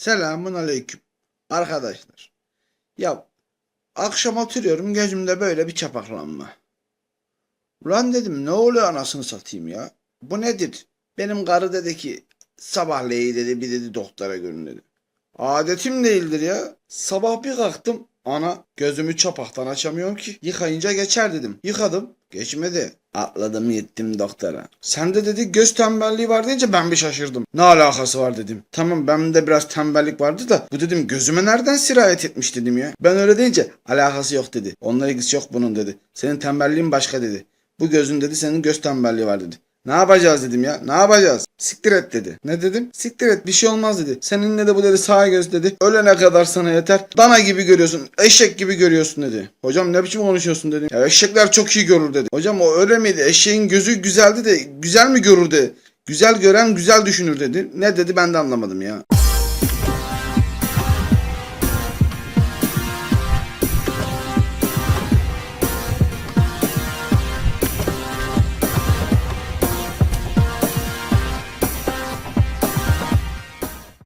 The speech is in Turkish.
Selamun aleyküm. Arkadaşlar. Ya akşam oturuyorum gözümde böyle bir çapaklanma. Ulan dedim ne oluyor anasını satayım ya. Bu nedir? Benim karı dedi ki sabahleyi dedi bir dedi doktora görün dedi. Adetim değildir ya. Sabah bir kalktım. Ana gözümü çapaktan açamıyorum ki. Yıkayınca geçer dedim. Yıkadım. Geçmedi. Atladım gittim doktora. Sende dedi göz tembelliği var deyince ben bir şaşırdım. Ne alakası var dedim. Tamam bende biraz tembellik vardı da bu dedim gözüme nereden sirayet etmiş dedim ya. Ben öyle deyince alakası yok dedi. Onunla ilgisi yok bunun dedi. Senin tembelliğin başka dedi. Bu gözün dedi senin göz tembelliği var dedi. Ne yapacağız dedim ya. Ne yapacağız? Siktir et dedi. Ne dedim? Siktir et bir şey olmaz dedi. Seninle de bu dedi sağ göz dedi. Ölene kadar sana yeter. Dana gibi görüyorsun. Eşek gibi görüyorsun dedi. Hocam ne biçim konuşuyorsun dedim. Ya eşekler çok iyi görür dedi. Hocam o öyle miydi? Eşeğin gözü güzeldi de güzel mi görür dedi. Güzel gören güzel düşünür dedi. Ne dedi ben de anlamadım ya.